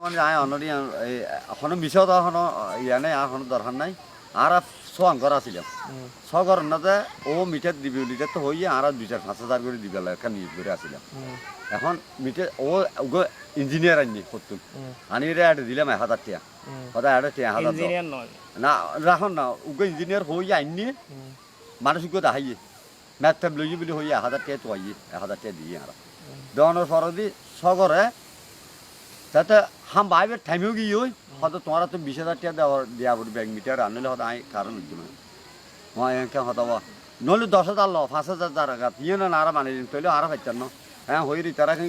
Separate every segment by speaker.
Speaker 1: অনরি এখনও বিষয় এখনও ইয়া নাই এখনও দরকার নাই। আর সোয়াং করা ছিলাম সগর নাতে ও দিবি লিটা তো হইয়ে আর দুই চার পাঁচ হাজার করে দিবে একটা নিয়োগ করে এখন মিঠে ও ইঞ্জিনিয়ার আনি করতুন আনি রে এটা দিলাম এক হাজার টিয়া। কথা এটা টিয়া হাজার না রাখন না ওগো ইঞ্জিনিয়ার হইয়ে আইনি মানুষ গো দেখাইয়ে ম্যাথ ট্যাব লইয়ে বলে হইয়ে এক হাজার টিয়া তো আইয়ে এক হাজার টিয়া দিয়ে আর দেওয়ানোর পরে সগরে তাতে হাম বাইবে টাইমেও গিয়ে ওই হয়তো তোমার তো বিশ হাজার টাকা দেওয়ার দেওয়া পড়বে ব্যাংক মিটার আনলে হয়তো আই কারণ হচ্ছে না মই এনেকে হয়তো নহলে দশ হাজার ল পাঁচ হাজার তার আঘাত ইয়ে না আর মানি দিন তৈলে আর পাইতার ন হ্যাঁ হই রি তারা কেন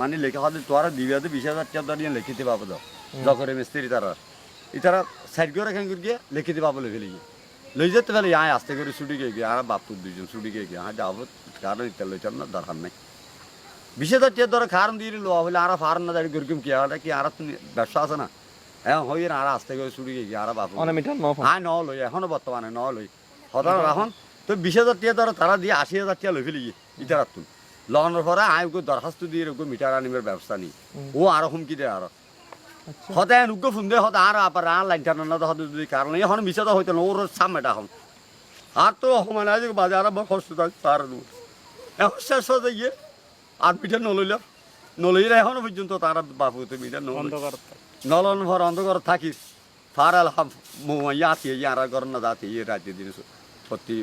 Speaker 1: মানে লেখা হয়তো তোরা দিবে তো বিশ হাজার টাকা দিয়ে লিখিতে পাবো তো জকরে মিস্ত্রি তারা ইতারা সাইড করে কেন গিয়ে লিখিতে পাবো লেখে লিখে লই যেতে পারলে আয় আস্তে করে ছুটি গিয়ে গিয়ে আর বাপুর দুজন ছুটি গিয়ে হ্যাঁ যাব কারণ ইত্যাদি লইতার না দরকার নাই বিশেষ টিয়া ধরে খারণ দিয়ে লো হলে আর ফারণ না দাঁড়িয়ে গরকুম কি আর কি আর ব্যবসা আছে না হ্যাঁ হই না আর আস্তে করে গিয়ে গিয়ে আর বাপু
Speaker 2: ফোন
Speaker 1: হ্যাঁ ন লই এখনও বর্তমানে ন লই হঠাৎ এখন তো বিশ হাজার টিয়া ধরো তারা দিয়ে আশি হাজার টিয়া লই ফেলি ইটার তুন লগানোর পরে আয় ওকে দরখাস্ত দিয়ে ওকে মিটার আনিবার ব্যবস্থা নি ও আরও হুমকি দেয় আরও হতে নুগ্গ ফুন্দে হতে আর আপার আর লাইন টানো না হতে যদি কারণ এখন মিশা তো হইতো না ওর সামনেটা এখন আর তো মানে আজ বাজার কষ্ট তার দূর এখন শেষ হতে গিয়ে আর পিঠা নলইল নলইলে এখনও পর্যন্ত তারা বাপু তো নল
Speaker 3: অন্ধকার
Speaker 1: নলন ভর অন্ধকার থাকিস। ফারাল হাম মুয়া আছে ইয়ারা গর না যাতে ইয়ে রাতে দিন সত্যি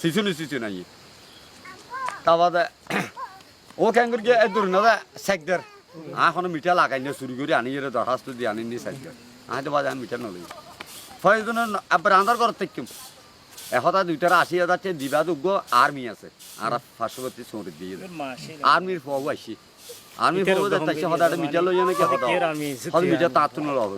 Speaker 1: শিশু নি শিশু নাই। তা বাদে ও কেন করি এ দূর না সেকদার এখনও মিঠা লাগাই না শুরু করে আনি এর দরখাস্ত দিয়ে আনি নি সেকদার আহ তো বাজে আমি মিঠা নলই ফয়জন আবার আন্দার কর থেকিম এশটা দুইটার আশি হাজার টাকা দিবা দুগ্গ আর্মি আছে। আর পার্শ্ববর্তী চৌরি দিয়ে আর্মির ফগু আইছি আর্মির
Speaker 3: করে
Speaker 1: সদাটা
Speaker 3: দিয়ে
Speaker 1: মিটার লইয়া নাকি হদা
Speaker 3: আছে,
Speaker 1: হদ মিটার
Speaker 3: army।
Speaker 1: তাতুন লব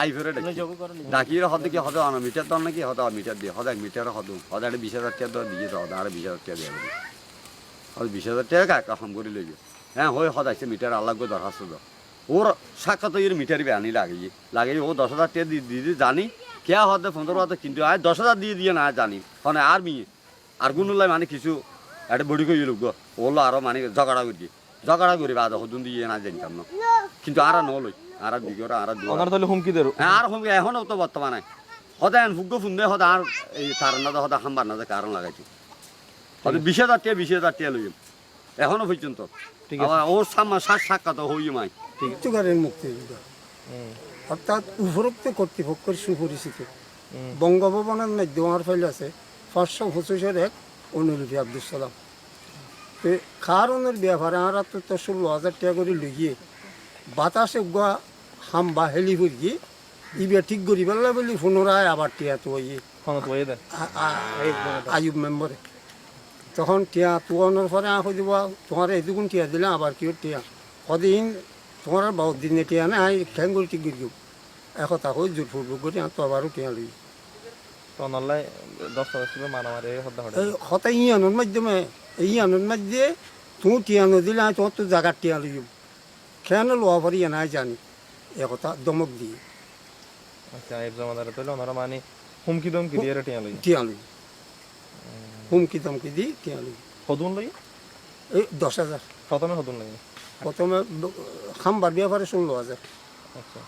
Speaker 1: আই ফেরে দেখি
Speaker 3: যোগ করে
Speaker 1: ডাকি হদ কি হদ আনা? মিটার দল নাকি? হদ মিটার দিয়ে। হদ এক মিটার হদ হদ বিশ হাজার টাকা দর দিয়ে হদ আর বিশ হাজার টাকা দিয়ে হদ বিশ হাজার টাকা কাকা? হাম করে লইবে হ্যাঁ হই হদ আইছে মিটার আল্লাহ গো দরখাস্ত দাও। ওর সাক্ষাৎ মিটার আনি লাগিয়ে। লাগিয়ে ও দশ হাজার টাকা দিয়ে দিয়ে জানি। কে হদে পনেরো হাজার কিন্তু আয় দশ হাজার দিয়ে দিয়ে না জানি। মানে আর মিয়ে আর গুনুলাই মানে কিছু একটা বড়ি করে লোক ওলো আরও মানে ঝগড়া করি ঝগড়া করি বাদ হদুন দিয়ে না জানতাম না। কিন্তু আর নলই। আর দিগর আর
Speaker 2: তাহলে হুমকি দেরো।
Speaker 1: হ্যাঁ আর হুমকি এখনও তো বর্তমানে। সদায় ফুগ্গ ফুন্দে সদা আর এই তার না সদা খাম্বার না কারণ লাগাইছি। হয়তো বিশ হাজার টিয়া বিশ হাজার টিয়া লইম। এখনও পর্যন্ত।
Speaker 2: ঠিক আছে।
Speaker 1: ওর সামনে সাক্ষাৎ হই মাই
Speaker 4: মুক্তকারের মুক্তিযুদ্ধ
Speaker 2: হুম,
Speaker 4: অর্থাৎ উপরোক্ত কর্তৃপক্ষের সুপরিচিত। বঙ্গভবনের মধ্যে আমার ফাইল আছে পাঁচশো পঁচিশের এক অনুরূপী আব্দুল সালাম। তো কারণের ব্যাপারে আমরা তো তো ষোলো হাজার টাকা করে লইয়ে বাতাসে গোয়া হাম বা হেলি ফুরিয়ে ইবে ঠিক করি পেলা বলি পুনরায় আবার টিয়া তো আয়ুব মেম্বরে। তখন টিয়া তুয়ানোর পরে আহ দিব তোমার এদুগুণ টিয়া দিলে আবার কি টিয়া। কদিন তোমার বহুত দিনে টিয়া না আই খেঙ্গুল টিক গিয়ে একতা হয়ে জোর ফুরব করে তো আবারও টিয়া লই
Speaker 2: তো নল্লাই দশ ছিল মারামারি হদ্দা হঠাৎ
Speaker 4: এই হতা ইয়ানোর মাধ্যমে এই ইয়ানোর মধ্যে তুমি টিয়া নদিলে আমি তোমার তো জায়গার টিয়া লই কেন লোয়া পারি নাই জানি একথা দমক দিয়ে
Speaker 2: আচ্ছা এক জমাদারে তাহলে ওনারা মানে হুমকি দমকি দিয়ে টিয়া লই
Speaker 4: টিয়া লই হুমকি দমকি দিয়ে টিয়া লই
Speaker 2: হদুন লই
Speaker 4: এই দশ হাজার
Speaker 2: প্রথমে হদুন লই
Speaker 4: প্রথমে খাম্বার ব্যাপারে ষোলো হাজার।
Speaker 2: আচ্ছা।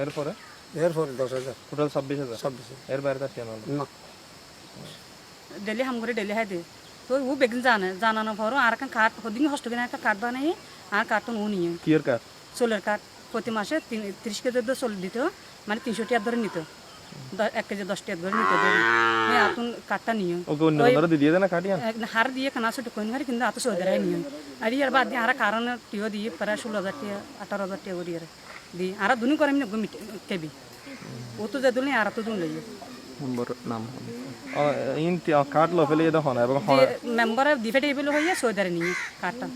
Speaker 2: এরপরে?
Speaker 4: এরপরে দশ হাজার।
Speaker 2: টোটাল ছাব্বিশ হাজার?
Speaker 4: ছাব্বিশে
Speaker 2: এর বাইরে তার নল
Speaker 4: না।
Speaker 5: ডেলি হাম করে ডেলি হাই দে তো ও বেগিন জানে জানানো পর আর একটা কার্ড হদিন হস্ত কিনা একটা কার্ড বানাই আর কার্টন ও নিয়ে।
Speaker 2: কি এর কার
Speaker 5: সোলের কার্ড প্রতি মাসে তিন- তিরিশ কেজি সোল দিত মানে তিনশো টিয়ার ধরে নিত। এক কেজি দশ টিয়ার ধরে নিত এই আতুন কার্ডটা নিয়ে।
Speaker 2: ওকে অন্য ওনারা দিয়ে দেয় না
Speaker 5: হার দিয়ে কানা ছুটি কোন হারি কিন্তু আতো সৌদারাই নিয়ে। আর ইয়ার বাদ দিয়ে আর কারণ টিও দিয়ে প্রায় ষোলো হাজার টিয়া আঠারো হাজার টিয়া করি আর দি আর দুনি করে আমি মিট কেবি। ও তো যে দুনি আর তো দুন লইয়ে।
Speaker 2: নম্বর নাম ইন কাট লো ফেলে দেখো না এবং
Speaker 5: মেম্বারে দিফেটে এগুলো হইয়া সৌদারে নিয়ে কার্ডটা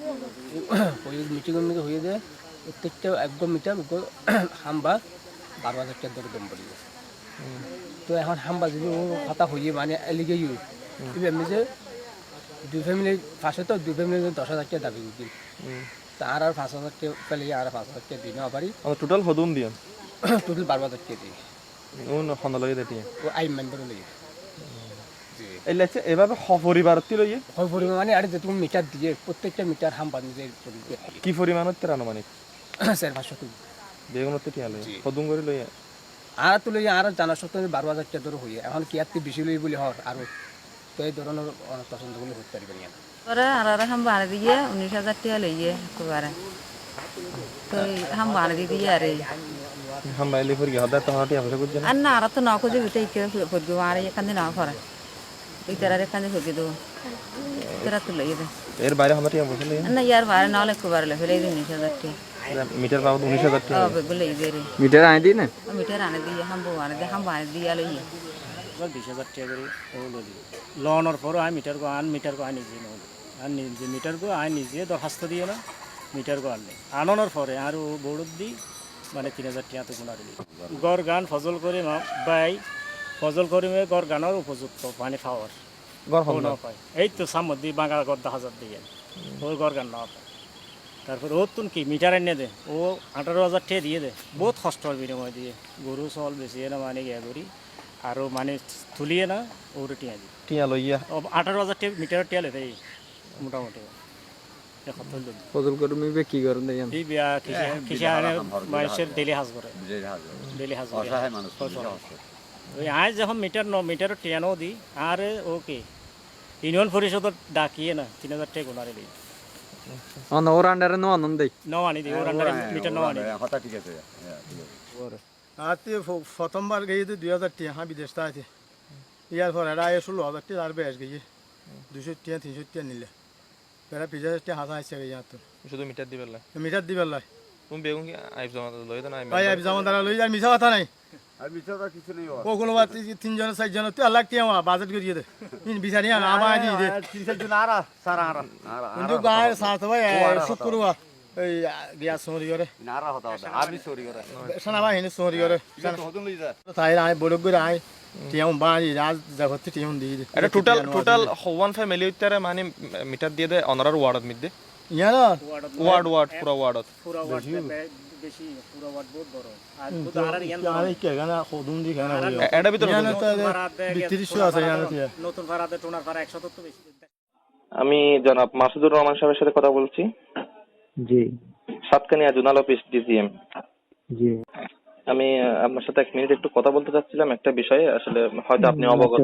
Speaker 6: ওই মিটিংয়ের মধ্যে হয়ে যায় প্রত্যেকটা একদম মিটার হাম্বা বারো হাজার টাকা ধরে দম পড়ে যায় তো এখন হাম্বা যদি কথা হয়ে মানে এলিগে ইউ। এমনি যে দুই ফ্যামিলি ফার্স্টে তো দুই ফ্যামিলি দশ হাজার টাকা দাবি দিন তার আর পাঁচ হাজার টাকা পেলে আর পাঁচ হাজার টাকা দিই না পারি
Speaker 2: টোটাল হদুন দিয়ন?
Speaker 6: টোটাল বারো হাজার টাকা দিই। আইন মেম্বার
Speaker 2: এভাবে সপরিবার লইয়ে?
Speaker 6: হয় পরিমাণ মানে আর যে মিটার দিয়ে প্রত্যেকটা মিটার নিজের
Speaker 2: কি পরিমাণত তের আনুমানিক
Speaker 6: স্যার পাঁচশো তুমি
Speaker 2: বেগুনতে টিয়া লই করে লই
Speaker 6: আর তুলে আর জানা সত্ত্বেও বারো হাজার টাকা ধরে হইয়া এখন কি আর বেশি লই বলে হর আরও তো এই ধরনের পছন্দগুলো হতে পারবেন না
Speaker 3: পরে আর আর হাম বাড়ি দিয়ে উনিশ হাজার টাকা লইয়ে একেবারে। তো হাম বাড়ি দিয়ে আর। এই
Speaker 2: হাম বাইলে ফর গিয়া হদা তো
Speaker 3: আর না আর তো ন খুঁজে ভিতরে ইকে ফুটবো আর এখানে না করে এই তারা এখানে ফুটে দেবো। তারা তো লইয়ে দে।
Speaker 2: এর বাইরে
Speaker 3: না ইয়ার একেবারে ফেলে উনিশ হাজার টাকা।
Speaker 2: মিটার পাবো উনিশ হাজার টাকা। মিটার আনি দিই না।
Speaker 3: মিটার আনে দিয়ে হাম আনে দিয়ে হাম বাড়ি দিয়ে লইয়ে
Speaker 7: এবার বিশ হাজার টাকা করে ও ললি লওয়ানোর পরও আমি মিটার গো আন মিটার গো আই নিজে নল আর নিজে মিটার গো আই নিজে দরখাস্ত দিয়ে না মিটার গো আনলে আনানোর পরে আর ও বৌড়ত দি মানে তিন হাজার টাকা তো গুণা দিলি গড় গান ফজল করে বাই ফজল করে মে গড় গানের উপযুক্ত পানি খাওয়ার
Speaker 2: গর
Speaker 7: ও পায় এই তো সামত দি বাঙাল গড় দশ হাজার দিয়ে ওর গড় গান না পায় তারপর ও তুন কি মিটার এনে দে। ও আঠারো হাজার টাকা দিয়ে দে। বহুত কষ্টর বিনিময় দিয়ে। গরু চল বেশি না মানে গিয়া করি আৰু মানে তুলিয়ে না ওর টিয়া দি।
Speaker 2: টিয়া লইয়া।
Speaker 7: আঠারো হাজার টাকা মিটারের টিয়া লেতে মোটামুটি। মানুষের ডেলি হাজ করে। ডেলি হাজ করে। ওই আজ যখন মিটার ন টিয়ানো দি আর ওকে ইউনিয়ন পরিষদত ডাকিয়ে না তিন হাজার টাকা গোনারে দিই।
Speaker 2: অন ওর আন্ডারে নো আনন্দ দেই
Speaker 7: ন আনি দিই ওর আন্ডারে মিটার ন আনি।
Speaker 1: হতা ঠিক আছে হ্যাঁ, ঠিক
Speaker 4: আতে প্রথমবার গিয়ে দুই হাজার টিয়া হ্যাঁ বিদেশ আছে ইয়ার পর এরা আয় ষোলো হাজার টিয়া আর বেশ গিয়ে দুশো টিয়া তিনশো টিয়া নিলে এরা পিজা টিয়া হাসা আসছে গিয়ে তো
Speaker 2: শুধু মিটার দিবেন লাই
Speaker 4: মিটার দিবার লাই
Speaker 2: তুমি বেগুন কি আইব জমা লই দেন
Speaker 4: আবি যেমন তারা লই যায় মিশা কথা নাই তিনজন চারজন তুই আল্লাহ টিয়া বাজেট করিয়ে দে। ইন বিচারি আনা আমার আদি দে।
Speaker 1: আর তিন চারজন আর আ, সারা আর আ, আর। আ,
Speaker 4: কিন্তু
Speaker 1: আর আ
Speaker 4: গায়ের
Speaker 1: হতা
Speaker 4: সাথ ভাই
Speaker 1: ও আর
Speaker 4: শুক
Speaker 1: হতা
Speaker 4: করুয়া এই গ্যাস সরি করে
Speaker 1: হতা। হতা হতা। আমি সরি করে
Speaker 4: সানা ভাই হিনে সরি করে
Speaker 1: ঠিক আছে, হতুন লই যা।
Speaker 4: তাই আয় বড় করে আয়। টিয়া বাড়ি রাজ জাগতে টিয়া দিয়ে দে।
Speaker 2: এটা টোটাল টোটাল ওয়ান ফ্যামিলি উত্তরে মানে মিটার দিয়ে দে অনারার ওয়ার্ডত মিদ্দে
Speaker 4: ইয়ার
Speaker 2: ওয়ার্ড ওয়ার্ড পুরো
Speaker 7: ওয়াট বে- বেশি ওয়াট বহুত বড়। আর বুধ আর ইয়ান
Speaker 4: আরে কে গানা খদুম দি গানা
Speaker 2: এটা ভিতরে
Speaker 4: ইয়ানে তো
Speaker 7: ভাড়াতে
Speaker 4: বিত্রিশশো আছে ইয়ানে টিয়া
Speaker 7: নতুন ভাড়াতে টোনার ভাড়া একশো তো বেশি।
Speaker 2: আমি জনাব মাসুদুর রহমান সাহেবের সাথে কথা বলছি।
Speaker 8: জি।
Speaker 2: সাতকানিয়া জোনাল অফিস ডিজিএম
Speaker 8: জি।
Speaker 2: আমি আপনার সাথে এক মিনিট একটু কথা বলতে চাচ্ছিলাম একটা বিষয়ে। আসলে হয়তো আপনি অবগত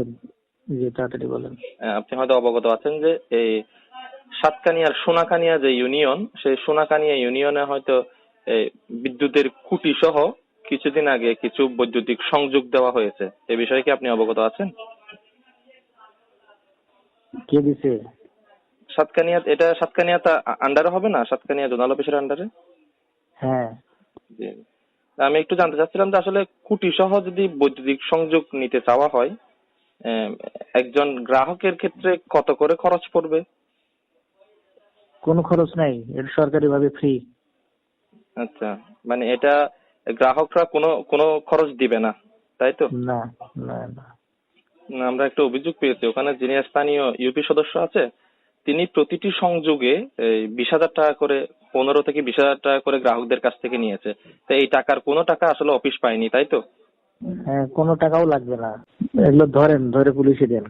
Speaker 8: জি তাড়াতাড়ি বলেন।
Speaker 2: আপনি হয়তো অবগত আছেন যে এই সাতকানিয়ার সোনাকানিয়া যে ইউনিয়ন সেই সোনাকানিয়া ইউনিয়নে হয়তো বিদ্যুতের খুঁটি সহ কিছুদিন আগে কিছু বৈদ্যুতিক সংযোগ দেওয়া হয়েছে। এ বিষয়ে কি আপনি অবগত আছেন?
Speaker 8: কে দিছে?
Speaker 2: সাতকানিয়া এটা সাতকানিয়া আন্ডারে হবে না? সাতকানিয়া জোনাল অফিসের আন্ডারে
Speaker 8: হ্যাঁ।
Speaker 2: আমি একটু জানতে চাচ্ছিলাম যে আসলে খুঁটি সহ যদি বৈদ্যুতিক সংযোগ নিতে চাওয়া হয় একজন গ্রাহকের ক্ষেত্রে কত করে খরচ পড়বে?
Speaker 8: কোনো খরচ নাই এটা সরকারি ভাবে ফ্রি
Speaker 2: আচ্ছা মানে এটা গ্রাহকরা কোনো কোনো খরচ দিবে না তাই তো?
Speaker 8: না না না।
Speaker 2: আমরা একটা অভিযোগ পেয়েছি ওখানে যিনি স্থানীয় ইউপি সদস্য আছে তিনি প্রতিটি সংযোগে এই বিশ হাজার টাকা করে পনেরো থেকে বিশ হাজার টাকা করে গ্রাহকদের কাছ থেকে নিয়েছে। তো এই টাকার কোনো টাকা আসলে অফিস পায়নি তাই তো?
Speaker 8: হ্যাঁ কোনো টাকাও লাগবে না। এগুলো ধরেন ধরে পুলিশে দেন।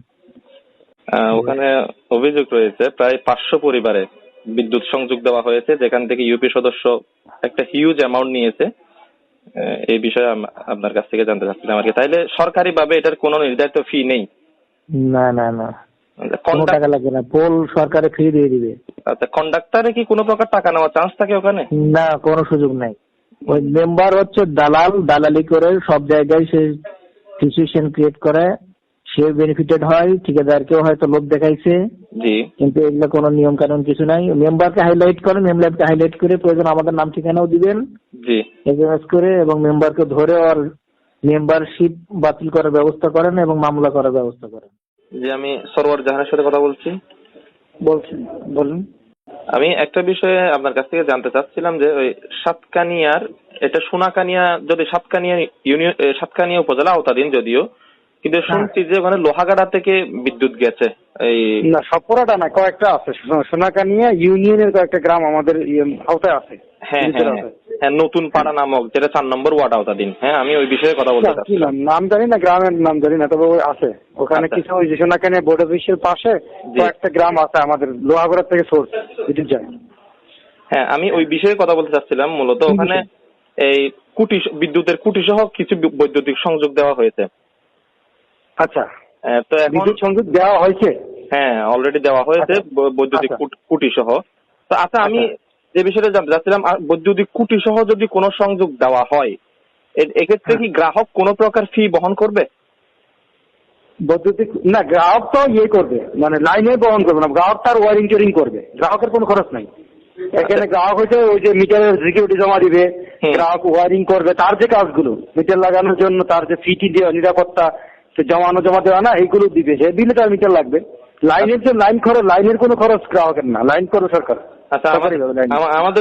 Speaker 2: ওখানে অভিযোগ রয়েছে প্রায় পাঁচশো পরিবারে বিদ্যুৎ সংযোগ দেওয়া হয়েছে যেখান থেকে ইউপি সদস্য একটা হিউজ অ্যামাউন্ট নিয়েছে। এই বিষয়ে আপনার কাছ থেকে জানতে চাচ্ছিলাম আর কি। তাইলে সরকারিভাবে এটার কোনো নির্ধারিত ফি নেই?
Speaker 8: না না না। কোনো টাকা লাগবে না। পোল সরকারে ফ্রি দিয়ে দিবে।
Speaker 2: আচ্ছা কন্ডাক্টরে কি কোনো প্রকার টাকা নেওয়ার চান্স থাকে ওখানে?
Speaker 8: না কোনো সুযোগ নাই। ওই মেম্বার হচ্ছে দালাল দালালি করে সব জায়গায় সে সিচুয়েশন ক্রিয়েট করে। সে বেনিফিটেড হয় ঠিকাদারকেও হয়তো লোভ দেখাইছে। কিন্তু এগুলো কোনো নিয়ম কানুন কিছু নাই। মেম্বারকে হাইলাইট করেন মেম্বারকে হাইলাইট করে প্রয়োজন আমাদের নাম ঠিকানাও দিবেন। এসএমএস করে এবং মেম্বারকে ধরে আর মেম্বারশিপ বাতিল করার ব্যবস্থা করেন এবং মামলা করার ব্যবস্থা করেন।
Speaker 2: জি আমি সরোয়ার জাহানের সাথে কথা বলছি।
Speaker 8: বলছি বলুন।
Speaker 2: আমি একটা বিষয়ে আপনার কাছ থেকে জানতে চাচ্ছিলাম যে ওই সাতকানিয়ার এটা সোনাকানিয়া যদি সাতকানিয়া ইউনিয়ন সাতকানিয়া উপজেলা আওতাধীন যদিও কিন্তু শুনছি যে ওখানে লোহাগাড়া থেকে বিদ্যুৎ গেছে। এই
Speaker 9: না না কয়েকটা আছে। সোনাকানিয়া ইউনিয়নের কয়েকটা গ্রাম আমাদের ইয়ে আওতায় আছে।
Speaker 2: হ্যাঁ হ্যাঁ হ্যাঁ, হ্যাঁ নতুন পাড়া নামক যেটা চার নম্বর ওয়ার্ড আওতাধীন। হ্যাঁ আমি ওই বিষয়ে কথা বলতে
Speaker 9: নাম? জানি না গ্রামের নাম জানি না তবে আছে। ওখানে
Speaker 2: আচ্ছা।
Speaker 9: কিছু ওই যে সোনাকানিয়া বোর্ড অফিসের পাশে। কয়েকটা গ্রাম আছে আমাদের লোহাগড়া থেকে সোর্স বিদ্যুৎ যায়।
Speaker 2: হ্যাঁ আমি ওই বিষয়ে কথা বলতে চাচ্ছিলাম মূলত ওখানে এই কুটি বিদ্যুতের কুটি সহ কিছু বৈদ্যুতিক সংযোগ দেওয়া হয়েছে।
Speaker 9: আচ্ছা।
Speaker 2: তো এখন
Speaker 9: সংযোগ দেওয়া হয়েছে?
Speaker 2: হ্যাঁ অলরেডি দেওয়া হয়েছে
Speaker 9: আচ্ছা।
Speaker 2: বৈদ্যুতিক
Speaker 9: আচ্ছা।
Speaker 2: কুটি সহ তো আচ্ছা আমি যে বিষয়টা জানতে চাচ্ছিলাম বৈদ্যুতিক কুটি সহ যদি কোনো সংযোগ দেওয়া হয় এক্ষেত্রে কি গ্রাহক কোনো প্রকার ফি বহন করবে?
Speaker 9: বৈদ্যুতিক না গ্রাহক তো ইয়ে করবে মানে লাইনে বহন করবে না গ্রাহক তার ওয়ারিং করবে গ্রাহকের কোনো খরচ নাই। এখানে গ্রাহক হচ্ছে ওই যে মিটারের সিকিউরিটি জমা দিবে গ্রাহক ওয়ারিং করবে তার যে কাজগুলো মিটার লাগানোর জন্য তার যে ফিটি দেওয়া নিরাপত্তা জমানো জমা দেওয়া না এইগুলো দিবে। সে দিলে তার মিটার লাগবে। লাইনের যে লাইন খরচ লাইনের কোনো খরচ গ্রাহকের না লাইন করবে সরকার।
Speaker 2: আচ্ছা আমাদের-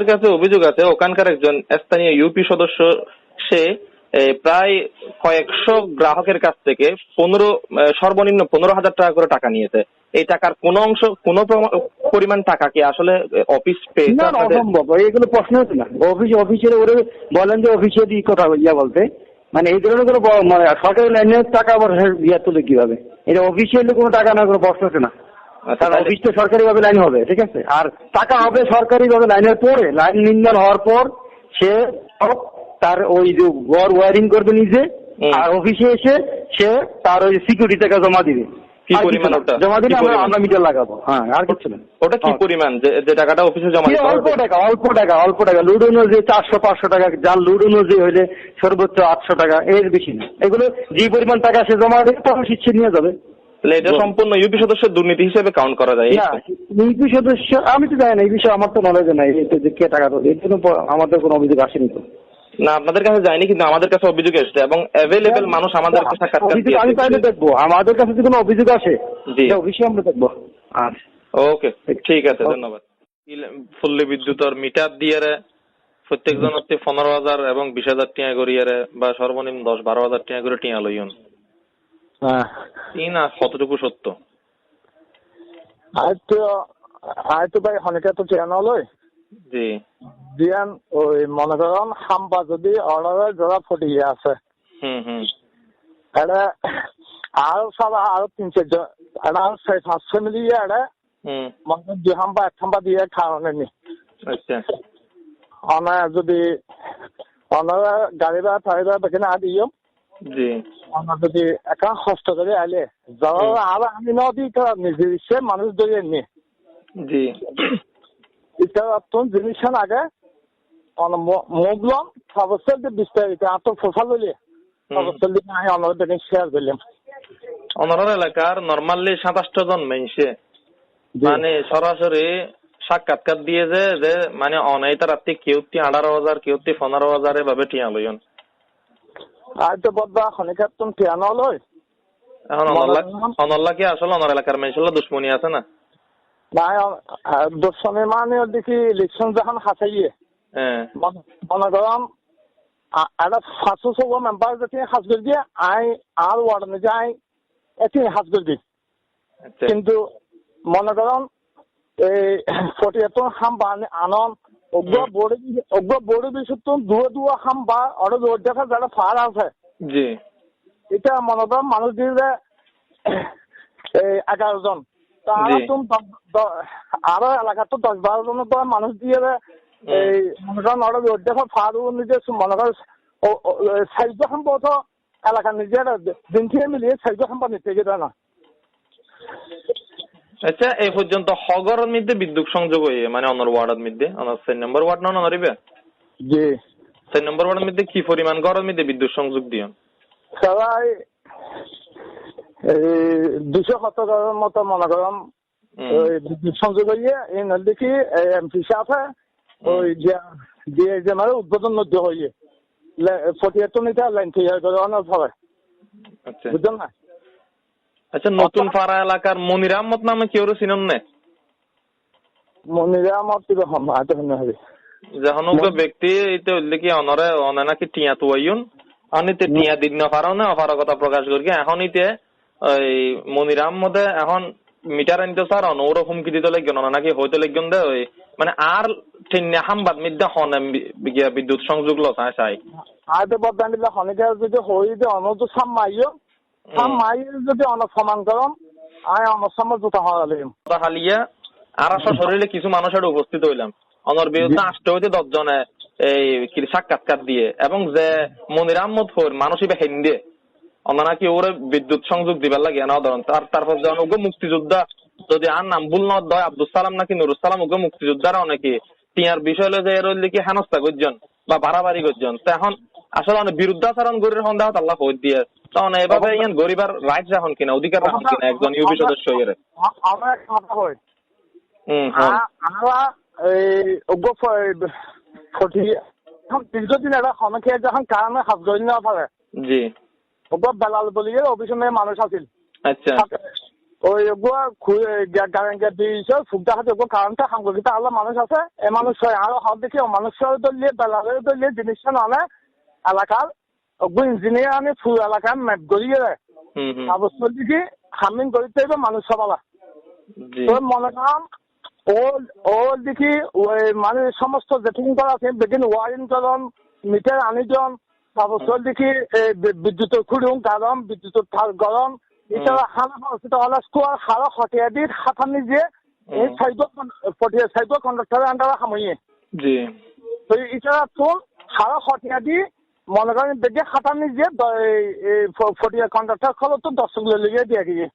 Speaker 2: কাছে অভিযোগ আছে ওখানকার একজন স্থানীয় ইউপি সদস্য সে প্রায় কয়েকশো গ্রাহকের কাছ থেকে পনেরো সর্বনিম্ন পনেরো হাজার টাকা করে টাকা নিয়েছে। এই টাকার কোন অংশ কোন প্রমা- পরিমাণ টাকা কি আসলে অফিস
Speaker 9: না অসম্ভব। এগুলো প্রশ্ন হচ্ছে না। অফিস অফিসের ওরে বলেন যে অফিসে দিয়ে কথা ইয়া বলতে। মানে এই ধরনের কোনো মানে সরকারি লাইনের টাকা আবার ইয়া তুলে কীভাবে? এটা অফিসিয়ালি কোনো টাকা না কোনো প্রশ্ন আছে না।
Speaker 2: আচ্ছা,
Speaker 9: কারণ অফিস তো সরকারি ভাবে লাইন হবে ঠিক আছে? আর টাকা হবে সরকারি ভাবে লাইনের পরে লাইন নির্মাণ হওয়ার পর সে তার ওই যে গড় ওয়ারিং করবে নিজে আর অফিসে এসে সে তার ওই সিকিউরিটি টাকা জমা দিবে।
Speaker 2: কি পরিমাণ ওটা?
Speaker 9: জমা দিলে আমরা মিটার লাগাবো। হ্যাঁ আর কিছু না
Speaker 2: ওটা কি
Speaker 9: হ্যাঁ।
Speaker 2: পরিমাণ? যে টাকাটা অফিসে জমা দিতে
Speaker 9: অল্প টাকা অল্প টাকা অল্প টাকা। লুড অনুযায়ী চারশো পাঁচশো টাকা। যার লুড অনুযায়ী হইলে সর্বোচ্চ আটশো টাকা। এর বেশি না এগুলো যে পরিমাণ টাকা সে জমা দেবে তখন শিক্ষা নিয়ে যাবে।
Speaker 2: তাহলে এটা সম্পূর্ণ ইউপি সদস্যের দুর্নীতি হিসেবে কাউন্ট করা যায়
Speaker 9: ইউপি সদস্য আমি তো জানি না এই বিষয়ে আমার তো নলেজ নাই যে কে টাকা দেবে এর জন্য আমাদের কোনো অভিযোগ আসেনি তো।
Speaker 2: না আপনাদের কাছে যায়নি কিন্তু আমাদের কাছে অভিযোগ এসেছে এবং অ্যাভেলেবেল মানুষ আমাদের কাছে সাক্ষাৎকার
Speaker 9: অভিযোগ আমি তাহলে দেখব। আমাদের কাছে যদি কোনো অভিযোগ আসে
Speaker 2: জি।
Speaker 9: অবশ্যই আমরা দেখব। আচ্ছা
Speaker 2: ওকে ঠিক আছে ধন্যবাদ। ফুল্লি বিদ্যুতর মিটার দিয়ে প্রত্যেক জন হচ্ছে পনেরো হাজার এবং বিশ হাজার টিয়া করিয়ে রে বা সর্বনিম্ন দশ বারো হাজার টিয়া করে টিয়া লইন
Speaker 8: হ্যাঁ।
Speaker 2: না কতটুকু সত্য?
Speaker 8: আর তো আর তো ভাই অনেকে তো ট্রেন লয়।
Speaker 2: জি।
Speaker 8: দিয়ান ওই মনে করেন হাম্বা যদি অর্ডারের যারা ফটিয়ে আছে এটা আর সব আরও তিন চারজন এটা আর ছয় এটা মনে করেন দুই হাম্বা এক হাম্বা দিয়ে খাওয়ানো নি।
Speaker 2: আচ্ছা।
Speaker 8: অনা যদি অনারা গাড়ি বা ফাড়ি বা বেখানে
Speaker 2: জি।
Speaker 8: অনা যদি একা কষ্ট করে আলে যারা আর আমি নদী তারা নিজে ইচ্ছে মানুষ ধরে নিয়ে
Speaker 2: জি।
Speaker 8: এটা তোর জিনিসের আগে মুগলম যে বিস্তারিত আর তো ফোফা লইলে
Speaker 2: হুম।
Speaker 8: সবস্থল দিকে আমি অনার দিকে শেয়ার করলাম।
Speaker 2: অনর এলাকার নর্মালি সাতাশটা জন মেনছে মানে সরাসরি সাক্ষাৎকার দিয়ে যে যে মানে আঠারো হাজার পনেরো হাজার এভাবে টিয়া লইন
Speaker 8: আর তো বদবা খনিকার তুমি
Speaker 2: এখন অনল্লা কি আসলে অনর এলাকার দুশ্মনী আছে না?
Speaker 8: নাই দর্শনের মানে দেখি ইলেকশন যখন হাসাইয়ে মনে করাম একটা পাঁচশো ছবো মেম্বার যদি হাজ করে দিয়ে আই আর ওয়ার্ড যে আই এটি হাজ করে দিই
Speaker 2: আচ্ছা
Speaker 8: কিন্তু মনে করেন এই ফটিয়াতন হাম বা আনন অগ্র বড় অগ্র বড় বিষয়তন দুয়া দুয়া হাম বা অর রোড দেখা যারা ফার আছে
Speaker 2: জি
Speaker 8: এটা মনে করেন মানুষ দিয়ে এই এগারো জন তা আর। তুমি আরও এলাকার তো দশ বারো জন মানুষ দিয়ে মনে করেন ওরা দেখা নিজে মনে করেন সাইজ সম্ভবত এলাকা নিজের দিন থেকে মিলিয়ে নিতে না।
Speaker 2: আচ্ছা এই পর্যন্ত হগরের মধ্যে বিদ্যুৎ সংযোগ হয়ে মানে অনর ওয়ার্ডের মধ্যে অনর চার নম্বর ওয়ার্ড না অনরিবে
Speaker 8: জি।
Speaker 2: চার নম্বর ওয়ার্ডের মধ্যে কি পরিমাণ ঘরের মধ্যে বিদ্যুৎ সংযোগ দিও
Speaker 8: সবাই এই দুশো শতকের মতো মনে করেন বিদ্যুৎ সংযোগ হইয়ে এই নদীকে এমপি সাথে ওই যে মানে উদ্বোধন হইয়ে। নিতে লাইন অনেক হবে
Speaker 2: আচ্ছা।
Speaker 8: বুঝলেন না?
Speaker 2: আচ্ছা নতুন পাড়া এলাকার মনির আহমদ নামে কেউ চিনন না?
Speaker 8: মনিরা আমার তো হাতে হবে
Speaker 2: যখন উগ্র ব্যক্তি এইটা হইলে কি অনরে অনে নাকি টিয়া তুয়াইন অনিতে টিয়া দিন না পারো না অপারগতা প্রকাশ করি এখন ইতে ওই মনির আহমদে এখন মিটার আনতে স্যার অনৌর হুমকি দিতে লাগবে নাকি হইতে লাগবেন দে ওই মানে আর ঠিন্নে হামবাদ মিদ্যা হন বিদ্যুৎ সংযোগ চাই।
Speaker 8: বদান দিলে হনিকে যদি হই যদি অনেক সমান করম আয় জুতা হওয়া
Speaker 2: হালিয়া আর আসা শরীরে কিছু মানুষের উপস্থিত হইলাম। অনর বিরুদ্ধে আষ্ট হইতে দশ জনে এই কি সাক্ষাৎকার দিয়ে। এবং যে মনির আহমদ হর মানসিক হিন্দে। নাকি ওরে বিদ্যুৎ সংযোগ দিবার লাগে না ধরুন তার তারপর যখন মুক্তিযোদ্ধা যদি আর নাম ভুল ন দয় আব্দুল সালাম নাকি নুরুল সালাম ওগো মুক্তিযোদ্ধারা অনেকে। টিয়ার বিষয় হলো যে এর কি হেনস্থা করছেন বা বাড়াবাড়ি করছেন। তো এখন আসলে অনেক বিরুদ্ধাচরণ গরির সন্দেহ আল্লাহ হয়ে দিয়ে। তখন এভাবে ইয়ান গরিবার রাইট রাখুন কিনা অধিকার রাখুন কিনা একজন ইউপি সদস্য এর
Speaker 8: আমরা একটা কথা কই।
Speaker 2: হুম হ্যাঁ।
Speaker 8: আমরা এই অজ্ঞ ফটি এখন দীর্ঘদিন একটা সমস্যা যখন কারণে হাফজনি না পারে
Speaker 2: জি।
Speaker 8: অজ্ঞ বেলাল বলিয়ে অভিষেকে মানুষ আছিল।
Speaker 2: আচ্ছা।
Speaker 8: ওই ফুকটা হাতে কারণটা আল্লাহ মানুষ আছে? এ মানুষ হয় আর হাত দেখি ও মানুষের দলিয়ে বেলালের দলিয়ে জিনিসটা এলাকার অজ্ঞ ইঞ্জিনিয়ার আমি ফুল এলাকার ম্যাপ গড়িয়ে দেয়। অবস্থা হামিং। করিতে হইবে মানুষ সবালা তো মনে করাম ওর ওর দেখি ওই মানে সমস্ত জেটিং করা আছে বেগিন ওয়ারিং করন মিটার আনিজন তারপর দেখি বিদ্যুতের খুঁড়ুম গরম বিদ্যুতের থাল গরম হচ্ছে হলে হটিয়া দি হাতানি যে এই সাইড পটিয়া সাইড কন্ডাক্টরের আন্ডারে হামইয়ে
Speaker 2: জি।
Speaker 8: তো হটিয়া দি মনে করেন বেগে হাতানি যে ফটিয়া কন্ডাক্টর খলো তো দর্শক লিগে দিয়ে গিয়ে।